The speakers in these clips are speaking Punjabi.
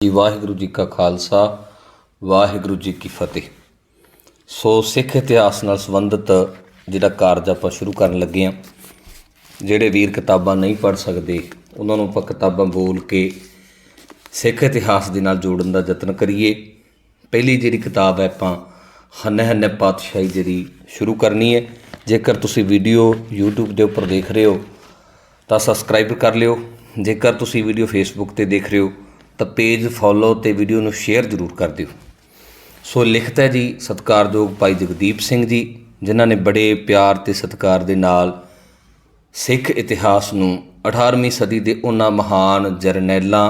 ਜੀ, ਵਾਹਿਗੁਰੂ ਜੀ ਕਾ ਖਾਲਸਾ, ਵਾਹਿਗੁਰੂ ਜੀ ਕੀ ਫਤਿਹ। ਸੋ ਸਿੱਖ ਇਤਿਹਾਸ ਨਾਲ ਸੰਬੰਧਿਤ ਜਿਹੜਾ ਕਾਰਜ ਆਪਾਂ ਸ਼ੁਰੂ ਕਰਨ ਲੱਗੇ ਆ ਜਿਹੜੇ ਵੀਰ ਕਿਤਾਬਾਂ ਨਹੀਂ ਪੜ੍ਹ ਸਕਦੇ, ਉਹਨਾਂ ਨੂੰ ਆਪਾਂ ਕਿਤਾਬਾਂ ਬੋਲ ਕੇ ਸਿੱਖ ਇਤਿਹਾਸ ਦੇ ਨਾਲ ਜੋੜਨ ਦਾ ਯਤਨ ਕਰੀਏ। ਪਹਿਲੀ ਜਿਹੜੀ ਕਿਤਾਬ ਹੈ ਆਪਾਂ ਹੰਨੇ ਹੰਨੇ ਪਾਤਸ਼ਾਹੀ ਜਿਹੜੀ ਸ਼ੁਰੂ ਕਰਨੀ ਹੈ। ਜੇਕਰ ਤੁਸੀਂ ਵੀਡੀਓ YouTube ਦੇ ਉੱਪਰ ਦੇਖ ਰਹੇ ਹੋ, ਤਾਂ ਸਬਸਕ੍ਰਾਈਬ ਕਰ ਲਿਓ। ਜੇਕਰ ਤੁਸੀਂ ਵੀਡੀਓ ਫੇਸਬੁੱਕ ਤੇ ਦੇਖ ਰਹੇ ਹੋ ਤਾਂ ਪੇਜ ਫੋਲੋ ਤੇ ਵੀਡੀਓ ਨੂੰ ਸ਼ੇਅਰ ਜ਼ਰੂਰ ਕਰ ਦਿਓ। ਸੋ ਲਿਖਤ ਹੈ ਜੀ, ਸਤਿਕਾਰਯੋਗ ਭਾਈ ਜਗਦੀਪ ਸਿੰਘ ਜੀ, ਜਿਨ੍ਹਾਂ ਨੇ ਬੜੇ ਪਿਆਰ ਤੇ ਸਤਿਕਾਰ ਦੇ ਨਾਲ ਸਿੱਖ ਇਤਿਹਾਸ ਨੂੰ 18ਵੀਂ ਸਦੀ ਦੇ ਉਹਨਾਂ ਮਹਾਨ ਜਰਨੈਲਾਂ,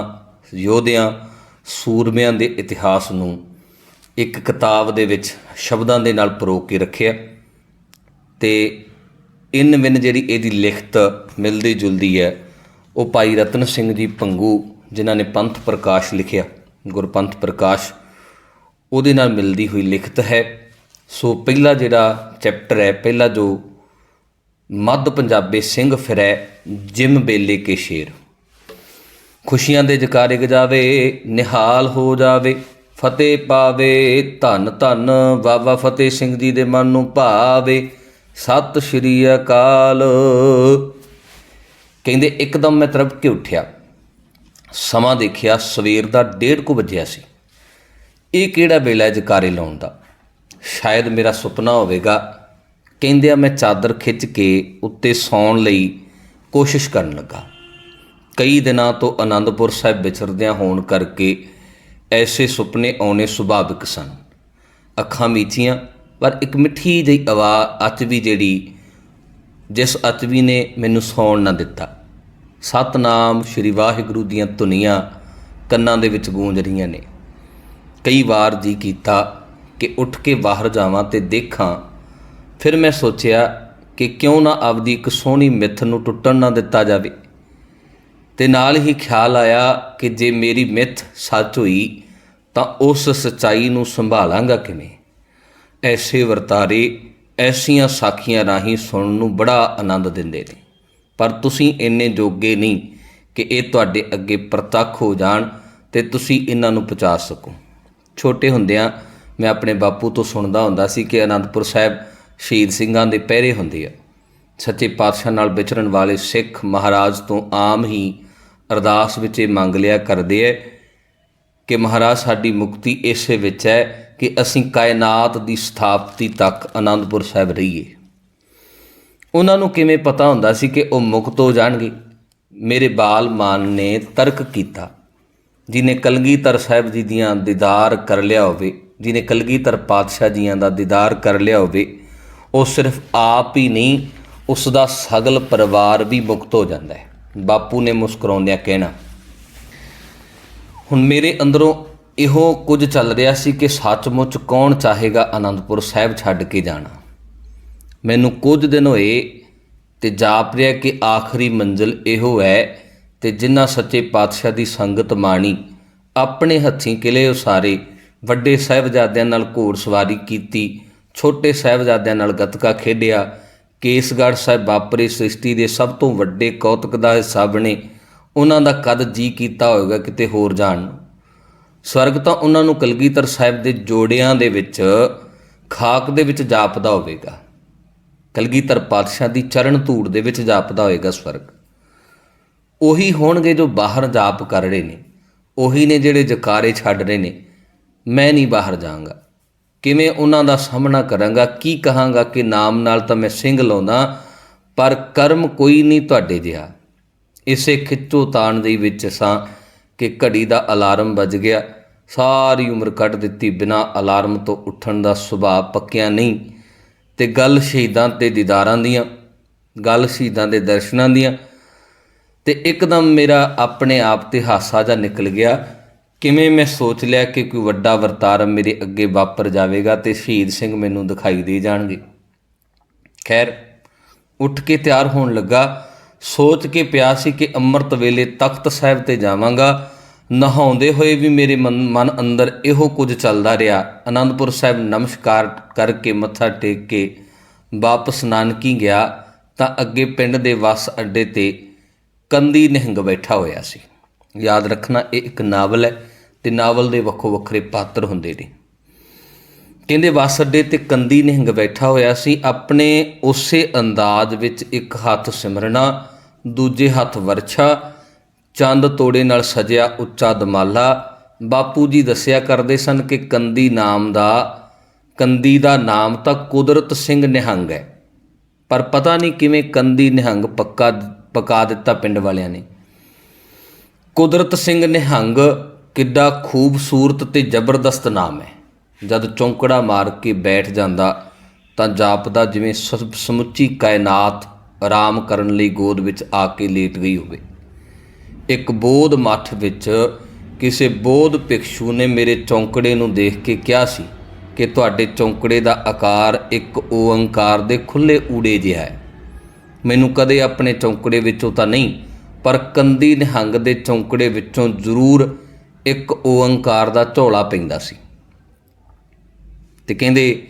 ਯੋਧਿਆਂ, ਸੂਰਮਿਆਂ ਦੇ ਇਤਿਹਾਸ ਨੂੰ ਇੱਕ ਕਿਤਾਬ ਦੇ ਵਿੱਚ ਸ਼ਬਦਾਂ ਦੇ ਨਾਲ ਪਰੋ ਕੇ ਰੱਖਿਆ। ਤੇ ਇਨ ਵਿਨ ਜਿਹੜੀ ਇਹਦੀ ਲਿਖਤ ਮਿਲਦੀ ਜੁਲਦੀ ਹੈ, ਉਹ ਭਾਈ ਰਤਨ ਸਿੰਘ ਜੀ ਪੰਗੂ ਜਿਨ੍ਹਾਂ ਨੇ ਪੰਥ ਪ੍ਰਕਾਸ਼ ਲਿਖਿਆ ਗੁਰਪੰਥ ਪ੍ਰਕਾਸ਼, ਉਹਦੇ ਨਾਲ ਮਿਲਦੀ ਹੋਈ ਲਿਖਤ ਹੈ। ਸੋ ਪਹਿਲਾ ਜਿਹੜਾ ਚੈਪਟਰ ਹੈ, ਪਹਿਲਾ ਜੋ ਮੱਧ ਪੰਜਾਬੇ ਸਿੰਘ ਫਿਰੈ ਜਿਮ ਬੇਲੇ ਕੇ ਸ਼ੇਰ। ਖੁਸ਼ੀਆਂ ਦੇ ਜਕਾਰੇ ਗਜਾਵੇ ਨਿਹਾਲ ਹੋ ਜਾਵੇ, ਫਤਿਹ ਪਾਵੇ, ਧੰਨ ਧੰਨ ਬਾਬਾ ਫਤਿਹ ਸਿੰਘ ਜੀ ਦੇ ਮਨ ਨੂੰ ਭਾਵੇ। ਸਤਿ ਸ਼੍ਰੀ ਅਕਾਲ। ਕਹਿੰਦੇ, ਇੱਕਦਮ ਮੈਂ ਤਰਪ ਕੇ ਉੱਠਿਆ। ਸਮਾਂ ਦੇਖਿਆ ਸਵੇਰ ਦਾ 1:30 ਕੁ ਵੱਜਿਆ ਸੀ। ਇਹ ਕਿਹੜਾ ਵੇਲਾ ਜਕਾਰੇ ਲਾਉਣ ਦਾ? ਸ਼ਾਇਦ ਮੇਰਾ ਸੁਪਨਾ ਹੋਵੇਗਾ। ਕਹਿੰਦਿਆਂ ਮੈਂ ਚਾਦਰ ਖਿੱਚ ਕੇ ਉੱਤੇ ਸੌਣ ਲਈ ਕੋਸ਼ਿਸ਼ ਕਰਨ ਲੱਗਾ। ਕਈ ਦਿਨਾਂ ਤੋਂ ਆਨੰਦਪੁਰ ਸਾਹਿਬ ਵਿਚਰਦਿਆਂ ਹੋਣ ਕਰਕੇ ਐਸੇ ਸੁਪਨੇ ਆਉਣੇ ਸੁਭਾਵਿਕ ਸਨ। ਅੱਖਾਂ ਮੀਚੀਆਂ, ਪਰ ਇੱਕ ਮਿੱਠੀ ਜਿਹੀ ਆਵਾਜ਼ ਅਤਵੀ ਜਿਹੜੀ, ਜਿਸ ਅਤਵੀ ਨੇ ਮੈਨੂੰ ਸੌਣ ਨਾ ਦਿੱਤਾ। ਸਤਨਾਮ ਸ਼੍ਰੀ ਵਾਹਿਗੁਰੂ ਦੀਆਂ ਧੁਨੀਆਂ ਕੰਨਾਂ ਦੇ ਵਿੱਚ ਗੂੰਜ ਰਹੀਆਂ ਨੇ। ਕਈ ਵਾਰ ਜੀ ਕੀਤਾ ਕਿ ਉੱਠ ਕੇ ਬਾਹਰ ਜਾਵਾਂ ਤੇ ਦੇਖਾਂ, ਫਿਰ ਮੈਂ ਸੋਚਿਆ ਕਿ ਕਿਉਂ ਨਾ ਆਪਦੀ ਇੱਕ ਸੋਹਣੀ ਮਿੱਥ ਨੂੰ ਟੁੱਟਣ ਨਾ ਦਿੱਤਾ ਜਾਵੇ। ਤੇ ਨਾਲ ਹੀ ਖਿਆਲ ਆਇਆ ਕਿ ਜੇ ਮੇਰੀ ਮਿੱਥ ਸੱਚ ਹੋਈ, ਤਾਂ ਉਸ ਸਚਾਈ ਨੂੰ ਸੰਭਾਲਾਂਗਾ ਕਿਵੇਂ? ਐਸੇ ਵਰਤਾਰੇ, ਐਸੀਆਂ ਸਾਖੀਆਂ ਰਾਹੀਂ ਸੁਣਨ ਨੂੰ ਬੜਾ ਆਨੰਦ ਦਿੰਦੇ ਨੇ। ਪਰ ਤੁਸੀਂ ਇੰਨੇ ਜੋਗੇ ਨਹੀਂ ਕਿ ਇਹ ਤੁਹਾਡੇ ਅੱਗੇ ਪ੍ਰਤੱਖ ਹੋ ਜਾਣ ਤੇ ਤੁਸੀਂ ਇਹਨਾਂ ਨੂੰ ਪਹੁੰਚਾ ਸਕੋ। ਛੋਟੇ ਹੁੰਦਿਆਂ ਮੈਂ ਆਪਣੇ ਬਾਪੂ ਤੋਂ ਸੁਣਦਾ ਹੁੰਦਾ ਸੀ ਕਿ ਅਨੰਦਪੁਰ ਸਾਹਿਬ ਸ਼ਹੀਦ ਸਿੰਘਾਂ ਦੇ ਪਹਿਰੇ ਹੁੰਦੇ ਆ। ਸੱਚੇ ਪਾਤਸ਼ਾਹ ਨਾਲ ਵਿਚਰਨ ਵਾਲੇ ਸਿੱਖ ਮਹਾਰਾਜ ਤੋਂ ਆਮ ਹੀ ਅਰਦਾਸ ਵਿੱਚ ਇਹ ਮੰਗ ਲਿਆ ਕਰਦੇ ਐ ਕਿ ਮਹਾਰਾਜ ਸਾਡੀ ਮੁਕਤੀ ਇਸੇ ਵਿੱਚ ਹੈ ਕਿ ਅਸੀਂ ਕਾਇਨਾਤ ਦੀ ਸਥਾਪਤੀ ਤੱਕ ਅਨੰਦਪੁਰ ਸਾਹਿਬ ਰਹੀਏ। ਉਹਨਾਂ ਨੂੰ ਕਿਵੇਂ ਪਤਾ ਹੁੰਦਾ ਸੀ ਕਿ ਉਹ ਮੁਕਤ ਹੋ ਜਾਣਗੇ? ਮੇਰੇ ਬਾਲ ਮਾਨ ਨੇ ਤਰਕ ਕੀਤਾ। ਜਿਨੇ ਕਲਗੀਧਰ ਸਾਹਿਬ ਜੀ ਦੀਆਂ ਦੀਦਾਰ ਕਰ ਲਿਆ ਹੋਵੇ ਜਿਨੇ ਕਲਗੀਧਰ ਪਾਤਸ਼ਾਹ ਜੀਆਂ ਦਾ ਦੀਦਾਰ ਕਰ ਲਿਆ ਹੋਵੇ, ਉਹ ਸਿਰਫ ਆਪ ਹੀ ਨਹੀਂ ਉਸ ਦਾ ਸਗਲ ਪਰਿਵਾਰ ਵੀ ਮੁਕਤ ਹੋ ਜਾਂਦਾ ਹੈ। ਬਾਪੂ ਨੇ ਮੁਸਕਰਾਉਂਦਿਆਂ ਕਹਿਣਾ, ਹੁਣ ਮੇਰੇ ਅੰਦਰੋਂ ਇਹੋ ਕੁਝ ਚੱਲ ਰਿਹਾ ਸੀ ਕਿ ਸੱਚਮੁੱਚ ਕੌਣ ਚਾਹੇਗਾ ਆਨੰਦਪੁਰ ਸਾਹਿਬ ਛੱਡ ਕੇ ਜਾਣਾ? ਮੈਨੂੰ ਕੁਝ ਦਿਨ ਹੋਏ ਤੇ ਜਾਪ ਰਿਹਾ ਕਿ ਆਖਰੀ ਮੰਜ਼ਿਲ ਇਹੋ ਹੈ ਤੇ ਜਿਨ੍ਹਾਂ ਸੱਚੇ ਪਾਤਸ਼ਾਹ ਦੀ ਸੰਗਤ ਮਾਣੀ, ਆਪਣੇ ਹੱਥੀਂ ਕਿਲੇ ਉਸਾਰੇ, ਵੱਡੇ ਸਾਹਿਬਜ਼ਾਦਿਆਂ ਨਾਲ ਘੋੜ ਸਵਾਰੀ ਕੀਤੀ, ਛੋਟੇ ਸਾਹਿਬਜ਼ਾਦਿਆਂ ਨਾਲ ਗੱਤਕਾ ਖੇਡਿਆ, ਕੇਸਗੜ੍ਹ ਸਾਹਿਬ ਵਾਪਰੇ ਸ੍ਰਿਸ਼ਟੀ ਦੇ ਸਭ ਤੋਂ ਵੱਡੇ ਕੌਤਕ ਦਾ ਹਿੱਸਾ ਬਣੇ, ਉਹਨਾਂ ਦਾ ਕਦ ਜੀ ਕੀਤਾ ਹੋਵੇਗਾ ਕਿਤੇ ਹੋਰ ਜਾਣ ਨੂੰ? ਸਵਰਗ ਤਾਂ ਉਹਨਾਂ ਨੂੰ ਕਲਗੀਧਰ ਸਾਹਿਬ ਦੇ ਜੋੜਿਆਂ ਦੇ ਵਿੱਚ, ਖਾਕ ਦੇ ਵਿੱਚ ਜਾਪਦਾ ਹੋਵੇਗਾ। ਕਲਗੀਧਰ ਪਾਤਸ਼ਾਹ ਦੀ ਚਰਨ ਧੂੜ ਦੇ ਵਿੱਚ ਜਾਪਦਾ ਹੋਏਗਾ ਸਵਰਗ। ਉਹੀ ਹੋਣਗੇ ਜੋ ਬਾਹਰ ਜਾਪ ਕਰ ਰਹੇ ਨੇ। ਉਹੀ ਨੇ ਜਿਹੜੇ ਜਕਾਰੇ ਛੱਡ ਰਹੇ ਨੇ। ਮੈਂ ਨਹੀਂ ਬਾਹਰ ਜਾਵਾਂਗਾ। ਕਿਵੇਂ ਉਹਨਾਂ ਦਾ ਸਾਹਮਣਾ ਕਰਾਂਗਾ, ਕੀ ਕਹਾਂਗਾ ਕਿ ਨਾਮ ਨਾਲ ਤਾਂ ਮੈਂ ਸਿੰਘ ਲਾਉਂਦਾ, ਪਰ ਕਰਮ ਕੋਈ ਨਹੀਂ ਤੁਹਾਡੇ ਜਿਹਾ। ਇਸੇ ਖਿੱਚੋ ਤਾਣ ਦੇ ਵਿੱਚ ਸਾਂ ਕਿ ਘੜੀ ਦਾ ਅਲਾਰਮ ਵੱਜ ਗਿਆ। ਸਾਰੀ ਉਮਰ ਕੱਢ ਦਿੱਤੀ ਬਿਨਾ ਅਲਾਰਮ ਤੋਂ ਉੱਠਣ ਦਾ ਸੁਭਾਅ ਪੱਕਿਆ ਨਹੀਂ। ਤੇ ਗੱਲ ਸ਼ਹੀਦਾਂ ਤੇ ਦੀਦਾਰਾਂ ਦੀਆਂ, ਗੱਲ ਸ਼ਹੀਦਾਂ ਦੇ ਦਰਸ਼ਨਾਂ ਦੀਆਂ। ਤੇ ਇੱਕਦਮ ਮੇਰਾ ਆਪਣੇ ਆਪ ਤੇ ਹਾਸਾ ਜਿਹਾ ਨਿਕਲ ਗਿਆ। ਕਿਵੇਂ ਮੈਂ ਸੋਚ ਲਿਆ ਕਿ ਕੋਈ ਵੱਡਾ ਵਰਤਾਰਾ ਮੇਰੇ ਅੱਗੇ ਵਾਪਰ ਜਾਵੇਗਾ ਤੇ ਸ਼ਹੀਦ ਸਿੰਘ ਮੈਨੂੰ ਦਿਖਾਈ ਦੇ ਜਾਣਗੇ। ਖੈਰ, ਉੱਠ ਕੇ ਤਿਆਰ ਹੋਣ ਲੱਗਾ। ਸੋਚ ਕੇ ਪਿਆ ਸੀ ਕਿ ਅੰਮ੍ਰਿਤ ਵੇਲੇ ਤਖਤ ਸਾਹਿਬ ਤੇ ਜਾਵਾਂਗਾ। ਨਹਾਉਂਦੇ ਹੋਏ ਵੀ ਮੇਰੇ ਮਨ ਮਨ ਅੰਦਰ ਇਹੋ ਕੁਝ ਚੱਲਦਾ ਰਿਹਾ। ਆਨੰਦਪੁਰ ਸਾਹਿਬ ਨਮਸਕਾਰ ਕਰਕੇ ਮੱਥਾ ਟੇਕ ਕੇ ਵਾਪਸ ਨਾਨਕੀ ਗਿਆ ਤਾਂ ਅੱਗੇ ਪਿੰਡ ਦੇ ਬੱਸ ਅੱਡੇ ਤੇ ਕੰਦੀ ਨਿਹੰਗ ਬੈਠਾ ਹੋਇਆ ਸੀ। ਯਾਦ ਰੱਖਣਾ, ਇਹ ਇੱਕ ਨਾਵਲ ਹੈ ਤੇ ਨਾਵਲ ਦੇ ਵੱਖੋ ਵੱਖਰੇ ਪਾਤਰ ਹੁੰਦੇ ਨੇ। ਕਹਿੰਦੇ ਬੱਸ ਅੱਡੇ ਤੇ ਕੰਦੀ ਨਿਹੰਗ ਬੈਠਾ ਹੋਇਆ ਸੀ। ਆਪਣੇ ਉਸੇ ਅੰਦਾਜ਼ ਵਿੱਚ ਇੱਕ ਹੱਥ ਸਿਮਰਨਾ, ਦੂਜੇ ਹੱਥ ਵਰਛਾ ਚੰਦ ਤੋੜੇ ਨਾਲ ਸਜਿਆ ਉੱਚਾ ਦਮਾਲਾ। ਬਾਪੂ ਜੀ ਦੱਸਿਆ ਕਰਦੇ ਸਨ ਕਿ ਕੰਦੀ ਨਾਮ ਦਾ, ਕੰਦੀ ਦਾ ਨਾਮ ਤਾਂ ਕੁਦਰਤ ਸਿੰਘ ਨਿਹੰਗ ਹੈ। ਪਰ ਪਤਾ ਨਹੀਂ ਕਿਵੇਂ ਕੰਦੀ ਨਿਹੰਗ ਪੱਕਾ, ਪਕਾ ਦਿੱਤਾ ਪਿੰਡ ਵਾਲਿਆਂ ਨੇ। ਕੁਦਰਤ ਸਿੰਘ ਨਿਹੰਗ ਕਿੱਡਾ ਖੂਬਸੂਰਤ ਤੇ ਜ਼ਬਰਦਸਤ ਨਾਮ ਹੈ। ਜਦ ਚੌਂਕੜਾ ਮਾਰ ਕੇ ਬੈਠ ਜਾਂਦਾ ਤਾਂ ਜਾਪਦਾ ਜਿਵੇਂ ਸ- ਸਮੁੱਚੀ ਕਾਇਨਾਤ ਆਰਾਮ ਕਰਨ ਲਈ ਗੋਦ ਵਿੱਚ ਆ ਕੇ ਲੇਟ ਗਈ ਹੋਵੇ। ਇੱਕ ਬੋਧ ਮੱਠ ਵਿੱਚ ਕਿਸੇ ਬੋਧ ਭਿਕਸ਼ੂ ਨੇ ਮੇਰੇ ਚੌਂਕੜੇ ਨੂੰ ਦੇਖ ਕੇ ਕਿਹਾ ਸੀ ਕਿ ਤੁਹਾਡੇ ਚੌਂਕੜੇ ਦਾ ਆਕਾਰ ਇੱਕ ਓੰਕਾਰ ਦੇ ਖੁੱਲੇ ਊੜੇ ਜਿਹਾ ਹੈ। ਮੈਨੂੰ ਕਦੇ ਆਪਣੇ ਚੌਂਕੜੇ ਵਿੱਚੋਂ ਤਾਂ ਨਹੀਂ, ਪਰ ਕੰਦੀ ਨਿਹੰਗ ਦੇ ਚੌਂਕੜੇ ਵਿੱਚੋਂ ਜ਼ਰੂਰ ਇੱਕ ਓੰਕਾਰ ਦਾ ਝੋਲਾ ਪੈਂਦਾ ਸੀ। ਤੇ ਕਹਿੰਦੇ,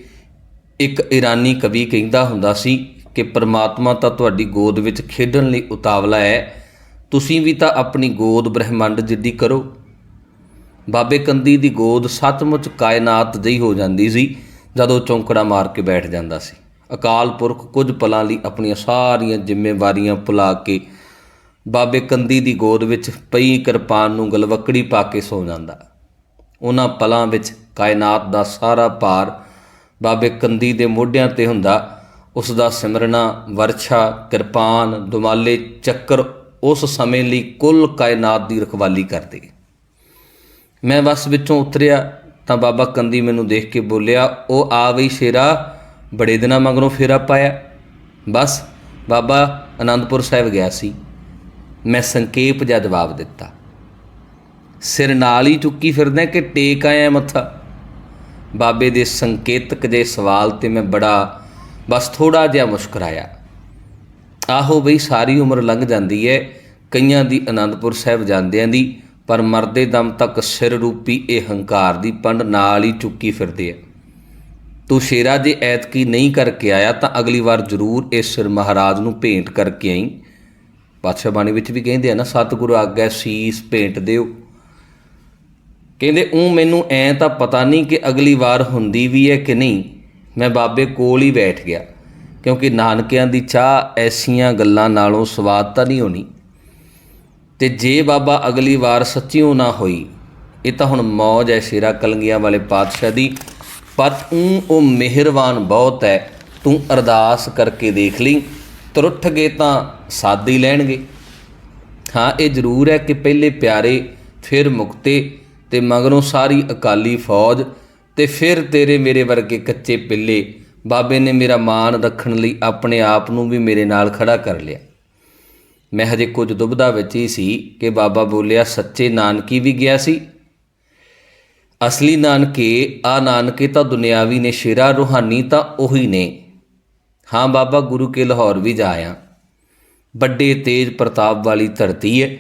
ਇੱਕ ਈਰਾਨੀ ਕਵੀ ਕਹਿੰਦਾ ਹੁੰਦਾ ਸੀ ਕਿ ਪ੍ਰਮਾਤਮਾ ਤਾਂ ਤੁਹਾਡੀ ਗੋਦ ਵਿੱਚ ਖੇਡਣ ਲਈ ਉਤਾਵਲਾ ਹੈ ਤੁਸੀਂ ਵੀ ਤਾਂ ਆਪਣੀ ਗੋਦ ਬ੍ਰਹਿਮੰਡ ਜਿੱਡੀ ਕਰੋ। ਬਾਬੇ ਕੰਦੀ ਦੀ ਗੋਦ ਸੱਚਮੁੱਚ ਕਾਇਨਾਤ ਜਿਹੀ ਹੋ ਜਾਂਦੀ ਸੀ, ਜਦੋਂ ਚੌਂਕੜਾ ਮਾਰ ਕੇ ਬੈਠ ਜਾਂਦਾ ਸੀ। ਅਕਾਲ ਪੁਰਖ ਕੁਝ ਪਲਾਂ ਲਈ ਆਪਣੀਆਂ ਸਾਰੀਆਂ ਜ਼ਿੰਮੇਵਾਰੀਆਂ ਭੁਲਾ ਕੇ ਬਾਬੇ ਕੰਦੀ ਦੀ ਗੋਦ ਵਿੱਚ ਪਈ ਕਿਰਪਾਨ ਨੂੰ ਗਲਵਕੜੀ ਪਾ ਕੇ ਸੌ ਜਾਂਦਾ। ਉਹਨਾਂ ਪਲਾਂ ਵਿੱਚ ਕਾਇਨਾਤ ਦਾ ਸਾਰਾ ਭਾਰ ਬਾਬੇ ਕੰਦੀ ਦੇ ਮੋਢਿਆਂ ਤੇ ਹੁੰਦਾ। ਉਸ ਦਾ ਸਿਮਰਨਾ, ਵਰਛਾ, ਕਿਰਪਾਨ, ਦੁਮਾਲੇ ਚੱਕਰ ਉਸ ਸਮੇਂ ਲਈ ਕੁੱਲ ਕਾਇਨਾਤ ਦੀ ਰਖਵਾਲੀ ਕਰਦੇ। ਮੈਂ ਬਸ ਵਿੱਚੋਂ ਉਤਰਿਆ ਤਾਂ ਬਾਬਾ ਕੰਦੀ ਮੈਨੂੰ ਦੇਖ ਕੇ ਬੋਲਿਆ, ਉਹ ਆ ਬਈ ਸ਼ੇਰਾ, ਬੜੇ ਦਿਨਾਂ ਮਗਰੋਂ ਫੇਰਾ ਪਾਇਆ। ਬਸ ਬਾਬਾ ਆਨੰਦਪੁਰ ਸਾਹਿਬ ਗਿਆ ਸੀ। ਮੈਂ ਸੰਖੇਪ ਜਿਹਾ ਜਵਾਬ ਦਿੱਤਾ। ਸਿਰ ਨਾਲ ਹੀ ਚੁੱਕੀ ਫਿਰਦਾ ਕਿ ਟੇਕ ਆਇਆ ਮੱਥਾ। ਬਾਬੇ ਦੇ ਸੰਕੇਤਕ ਜੇ ਸਵਾਲ ਤੇ ਮੈਂ ਬੜਾ, ਬਸ ਥੋੜਾ ਜਿਹਾ ਮੁਸਕਰਾਇਆ। ਆਹੋ ਬਈ ਸਾਰੀ ਉਮਰ ਲੰਘ ਜਾਂਦੀ ਹੈ ਕਈਆਂ ਦੀ ਆਨੰਦਪੁਰ ਸਾਹਿਬ ਜਾਂਦਿਆਂ ਦੀ, ਪਰ ਮਰਦੇ ਦਮ ਤੱਕ ਸਿਰ ਰੂਪੀ ਇਹ ਹੰਕਾਰ ਦੀ ਪੰਡ ਨਾਲ ਹੀ ਚੁੱਕੀ ਫਿਰਦੇ ਆ। ਤੂੰ ਸ਼ੇਰਾ ਜੇ ਐਤਕੀ ਨਹੀਂ ਕਰਕੇ ਆਇਆ ਤਾਂ ਅਗਲੀ ਵਾਰ ਜ਼ਰੂਰ ਇਸ ਸਿਰ ਮਹਾਰਾਜ ਨੂੰ ਭੇਂਟ ਕਰਕੇ ਆਈ। ਪਾਤਸ਼ਾਹ ਬਾਣੀ ਵਿੱਚ ਵੀ ਕਹਿੰਦੇ ਆ ਨਾ, ਸਤਿਗੁਰੂ ਆਗਿਆ ਸੀਸ ਭੇਂਟ ਦਿਓ। ਕਹਿੰਦੇ ਉਹ ਮੈਨੂੰ ਐ ਤਾਂ ਪਤਾ ਨਹੀਂ ਕਿ ਅਗਲੀ ਵਾਰ ਹੁੰਦੀ ਵੀ ਹੈ ਕਿ ਨਹੀਂ। ਮੈਂ ਬਾਬੇ ਕੋਲ ਹੀ ਬੈਠ ਗਿਆ। ਕਿਉਂਕਿ ਨਾਨਕਿਆਂ ਦੀ ਚਾਹ ਐਸੀਆਂ ਗੱਲਾਂ ਨਾਲੋਂ ਸਵਾਦ ਤਾਂ ਨਹੀਂ ਹੋਣੀ। ਤੇ ਜੇ ਬਾਬਾ ਅਗਲੀ ਵਾਰ ਸੱਚੀਓ ਨਾ ਹੋਈ, ਇਹ ਤਾਂ ਹੁਣ ਮੌਜ ਹੈ ਸ਼ੇਰਾ ਕਲੰਗੀਆਂ ਵਾਲੇ ਪਾਤਸ਼ਾਹ ਦੀ। ਪਰ ਊਂ ਉਹ ਮਿਹਰਬਾਨ ਬਹੁਤ ਹੈ ਤੂੰ ਅਰਦਾਸ ਕਰਕੇ ਦੇਖ ਲਈ, ਤਰੁੱਠ ਗਏ ਤਾਂ ਸਾਦੀ ਲੈਣਗੇ। ਹਾਂ, ਇਹ ਜ਼ਰੂਰ ਹੈ ਕਿ ਪਹਿਲੇ ਪਿਆਰੇ, ਫਿਰ ਮੁਕਤੇ, ਤੇ ਮਗਰੋਂ ਸਾਰੀ ਅਕਾਲੀ ਫੌਜ, ਤੇ ਫਿਰ ਤੇਰੇ ਮੇਰੇ ਵਰਗੇ ਕੱਚੇ ਪਿੱਲੇ ਬਾਬੇ ਨੇ ਮੇਰਾ ਮਾਣ ਰੱਖਣ ਲਈ ਆਪਣੇ ਆਪ ਨੂੰ ਵੀ ਮੇਰੇ ਨਾਲ ਖੜਾ ਕਰ ਲਿਆ। ਮੈਂ ਹਜੇ ਕੁਝ ਦੁਬਦਾ ਵਿੱਚ ਹੀ ਸੀ ਕਿ ਬਾਬਾ ਬੋਲਿਆ, ਸੱਚੇ ਨਾਨਕੀ ਵੀ ਗਿਆ ਸੀ। ਅਸਲੀ ਨਾਨਕੇ, ਆ ਨਾਨਕੇ ਤਾਂ ਦੁਨਿਆਵੀ ਨੇ, ਸ਼ੇਰਾ ਰੂਹਾਨੀ ਤਾਂ ਉਹੀ ਨੇ। ਹਾਂ ਬਾਬਾ, ਗੁਰੂ ਕੇ ਲਾਹੌਰ ਵੀ ਜਾਇਆ ਵੱਡੇ ਤੇਜ ਪ੍ਰਤਾਪ ਵਾਲੀ ਧਰਤੀ ਹੈ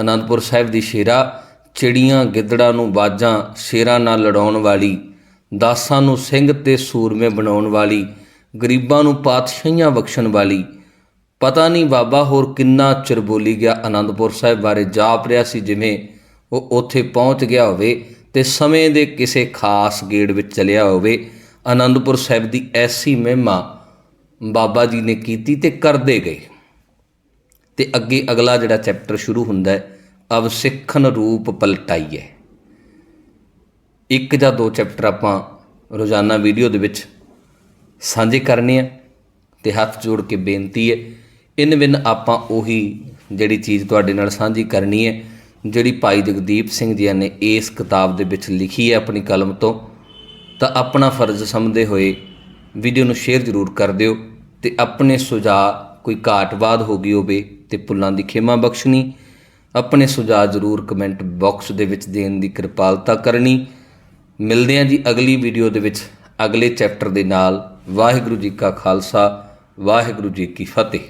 ਅਨੰਦਪੁਰ ਸਾਹਿਬ ਦੀ ਸ਼ੇਰਾ, ਚਿੜੀਆਂ ਗਿੱਦੜਾਂ ਨੂੰ ਬਾਜਾਂ, ਸ਼ੇਰਾਂ ਨਾਲ ਲੜਾਉਣ ਵਾਲੀ ਦਾਸਾਂ ਨੂੰ ਸਿੰਘ ਤੇ ਸੂਰਮੇ ਬਣਾਉਣ ਵਾਲੀ, ਗਰੀਬਾਂ ਨੂੰ ਪਾਤਸ਼ਾਹੀਆਂ ਬਖਸ਼ਣ ਵਾਲੀ। ਪਤਾ ਨਹੀਂ ਬਾਬਾ ਹੋਰ ਕਿੰਨਾ ਚਿਰ ਬੋਲੀ ਗਿਆ ਆਨੰਦਪੁਰ ਸਾਹਿਬ ਬਾਰੇ ਜਾਪ ਰਿਹਾ ਸੀ ਜਿਵੇਂ ਉਹ ਉੱਥੇ ਪਹੁੰਚ ਗਿਆ ਹੋਵੇ ਤੇ ਸਮੇਂ ਦੇ ਕਿਸੇ ਖਾਸ ਗੇੜ ਵਿੱਚ ਚਲਿਆ ਹੋਵੇ। ਆਨੰਦਪੁਰ ਸਾਹਿਬ ਦੀ ਐਸੀ ਮਹਿਮਾ ਬਾਬਾ ਜੀ ਨੇ ਕੀਤੀ ਤੇ ਕਰਦੇ ਗਏ। ਤੇ ਅੱਗੇ ਅਗਲਾ ਜਿਹੜਾ ਚੈਪਟਰ ਸ਼ੁਰੂ ਹੁੰਦਾ ਹੈ ਅਬ ਸਿੱਖਨ ਰੂਪ ਪਲਟਾਈਏ। ਇੱਕ ਜਾਂ ਦੋ ਚੈਪਟਰ ਆਪਾਂ ਰੋਜ਼ਾਨਾ ਵੀਡੀਓ ਦੇ ਵਿੱਚ ਸਾਂਝੇ ਕਰਨੇ ਆ ਤੇ ਹੱਥ ਜੋੜ ਕੇ ਬੇਨਤੀ ਹੈ, ਇਨ ਬਿਨ ਆਪਾਂ ਉਹੀ ਜਿਹੜੀ ਚੀਜ਼ ਤੁਹਾਡੇ ਨਾਲ ਸਾਂਝੀ ਕਰਨੀ ਹੈ, ਜਿਹੜੀ ਭਾਈ ਜਗਦੀਪ ਸਿੰਘ ਜੀ ਨੇ ਇਸ ਕਿਤਾਬ ਦੇ ਵਿੱਚ ਲਿਖੀ ਹੈ ਆਪਣੀ ਕਲਮ ਤੋਂ, ਤਾਂ ਆਪਣਾ ਫਰਜ਼ ਸਮਝਦੇ ਹੋਏ ਵੀਡੀਓ ਨੂੰ ਸ਼ੇਅਰ ਜ਼ਰੂਰ ਕਰ ਦਿਓ ਤੇ ਆਪਣੇ ਸੁਝਾਅ ਕੋਈ ਘਾਟਵਾਦ ਹੋ ਗਈ ਹੋਵੇ ਤੇ ਭੁੱਲਾਂ ਦੀ ਖਿਮਾ ਬਖਸ਼ਣੀ, ਆਪਣੇ ਸੁਝਾਅ ਜ਼ਰੂਰ ਕਮੈਂਟ ਬਾਕਸ ਦੇ ਵਿੱਚ ਦੇਣ ਦੀ ਕਿਰਪਾਲਤਾ ਕਰਨੀ ਮਿਲਦੇ ਹਾਂ ਜੀ ਅਗਲੀ ਵੀਡੀਓ ਦੇ ਵਿੱਚ, ਅਗਲੇ ਚੈਪਟਰ ਦੇ ਨਾਲ। ਵਾਹਿਗੁਰੂ ਜੀ ਕਾ ਖਾਲਸਾ, ਵਾਹਿਗੁਰੂ ਜੀ ਕੀ ਫਤਿਹ।